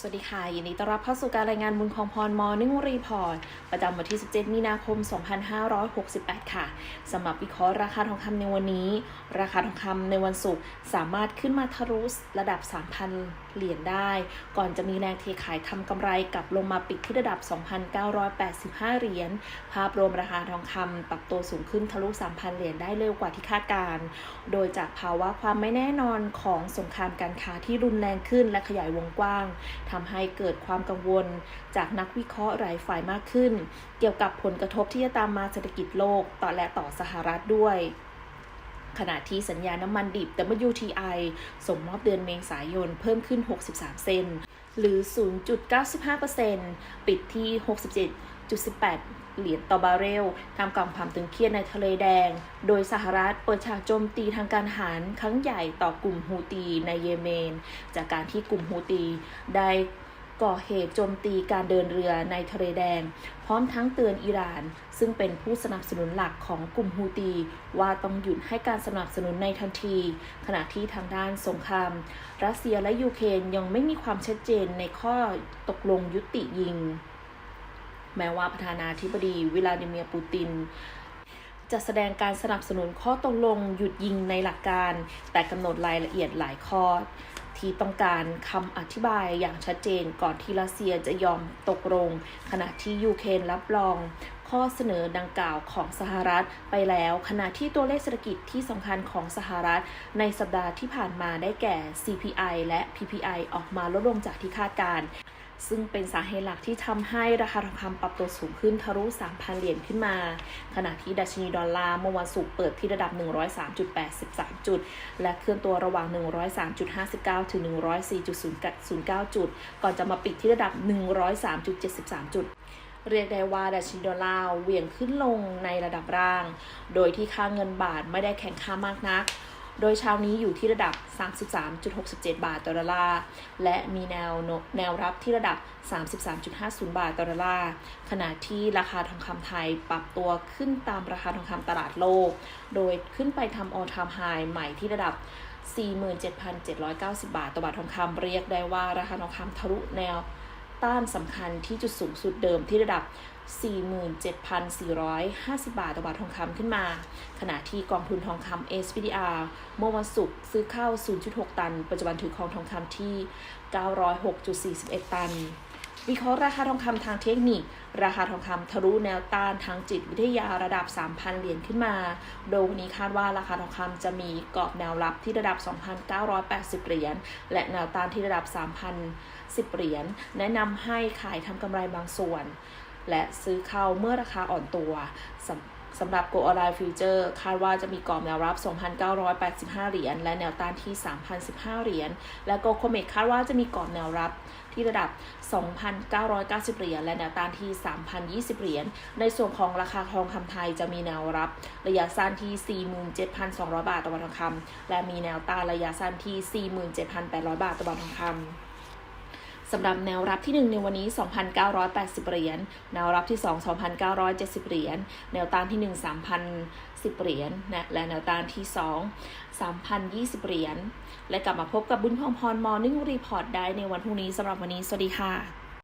สวัสดีค่ะ ยินดีต้อนรับเข้าสู่การรายงานบุญของพรมอนิ่งรีพอร์ต ประจำวันที่ 17 มีนาคม 2568 ค่ะ สำหรับวิเคราะห์ราคาทองคำในวันนี้ ราคาทองคำในวันศุกร์สามารถขึ้นมาทะลุระดับ 3,000 เหรียญได้ ก่อนจะมีแรงเทขายทำกำไรกลับลงมาปิดที่ระดับ 2,985 เหรียญ ภาพรวมราคาทองคำปรับตัวสูงขึ้นทะลุ 3,000 เหรียญได้เร็วกว่าที่คาดการณ์โดยจากภาวะความไม่แน่นอนของสงครามการค้าที่รุนแรงขึ้นและขยายวงกว้างทำให้เกิดความกังวลจากนักวิเคราะห์หลายฝ่ายมากขึ้น เกี่ยวกับผลกระทบที่จะตามมาเศรษฐกิจโลกต่อและต่อสหรัฐด้วยขณะที่สัญญาน้ำมันดิบ WTI ส่งมอบเดือนเมษายนเพิ่มขึ้น 63 เซนหรือ 0.95%ปิดที่ 67.18 เหรียญต่อบาร์เรลทำกลางความตึงเครียดในทะเลแดง โดยสหรัฐเปิดฉากโจมตีทางการทหารครั้งใหญ่ต่อกลุ่มฮูตีในเยเมน จากการที่กลุ่มฮูตีได้ก่อเหตุโจมตีการเดินเรือในทะเลแดง พร้อมทั้งเตือนอิหร่าน ซึ่งเป็นผู้สนับสนุนหลักของกลุ่มฮูตี ว่าต้องหยุดให้การสนับสนุนในทันที ขณะที่ทางด้านสงคราม รัสเซียและยูเครนยังไม่มีความชัดเจนในข้อตกลงยุติยิง แม้ว่าประธานาธิบดีวิลาดิเมียร์ปูตินจะแสดงการสนับสนุนข้อตกลงหยุดยิงในหลักการ แต่กำหนดรายละเอียดหลายข้อ ที่ต้องการคำอธิบายอย่างชัดเจนก่อนที่รัสเซียจะยอมตกลง ขณะที่ยูเครนรับรอง ข้อเสนอดังกล่าวของสหรัฐไปแล้ว ขณะที่ตัวเลขเศรษฐกิจที่สำคัญของสหรัฐ ในสัปดาห์ที่ผ่านมาได้แก่ CPI และ PPI ออกมาลดลงจากที่คาดการณ์ ซึ่งเป็นสาเหตุหลักที่ทำให้ราคาทองคำปรับตัวสูงขึ้นทะลุ 3,000 เหรียญขึ้นมา ขณะที่ดัชนีดอลลาร์เมื่อวันศุกร์เปิดที่ระดับ 103.83 จุด และเคลื่อนตัวระหว่าง 103.59 ถึง 104.09 จุด ก่อนจะมาปิดที่ระดับ 103.73 จุดเรียกได้ว่าดัชนีดอลลาร์เหวี่ยงขึ้นลงในระดับล่าง โดยที่ค่าเงินบาทไม่ได้แข็งค่ามากนัก โดยเช้านี้อยู่ที่ระดับ 33.67 บาทต่อดอลลาร์ และมีแนวโนแนวรับที่ระดับ 33.50 บาทต่อดอลลาร์ ขณะที่ราคาทองคำไทยปรับตัวขึ้นตามราคาทองคำตลาดโลก โดยขึ้นไปทำ all time high ใหม่ที่ระดับ47,790 บาทต่อบาททองคำเรียกได้ว่าราคาทองคำทะลุแนว ต้านสำคัญที่จุดสูงสุดเดิมที่ระดับ 47,450 บาทต่อบาททองคำขึ้นมา ขณะที่กองทุนทองคำ SPDR เมื่อวันศุกร์ซื้อเข้า 0.6 ตัน ปัจจุบันถือครองทองคำที่ 906.41 ตัน วิเคราะห์ราคาทองคำทางเทคนิค ราคาทองคำทะลุแนวต้านทางจิตวิทยาระดับ 3,000 เหรียญขึ้นมา โดยวันนี้คาดว่าราคาทองคำจะมีกรอบแนวรับที่ระดับ 2,980 เหรียญและแนวต้านที่ระดับ 3,010 เหรียญแนะนำให้ขายทำกำไรบางส่วน และซื้อเข้าเมื่อราคาอ่อนตัวสำ สำหรับ Go Online Future คาดว่าจะมีกรอบแนวรับ 2,985 เหรียญ และแนวต้านที่ 3,015 เหรียญ และ Go Comex คาดว่าจะมีกรอบแนวรับที่ระดับ 2,990 เหรียญ และแนวต้านที่ 3,020 เหรียญ ในส่วนของราคาทองคำไทยจะมีแนวรับ ระยะสั้นที่ 47,200 บาทต่อบาททองคำและมีแนวต้านระยะสั้นที่ 47,800 บาทต่อบาททองคำ สำหรับแนวรับที่ 1 ในวันนี้ 2,980 เหรียญ แนวรับที่ 2 2,970 เหรียญ แนวต้านที่ 1 3,010 เหรียญนะและแนวต้านที่ 2 3,020 เหรียญ และกลับมาพบกับบุญพองพรมอร์นิ่งรีพอร์ตได้ในวันพรุ่งนี้สำหรับวันนี้ สวัสดีค่ะ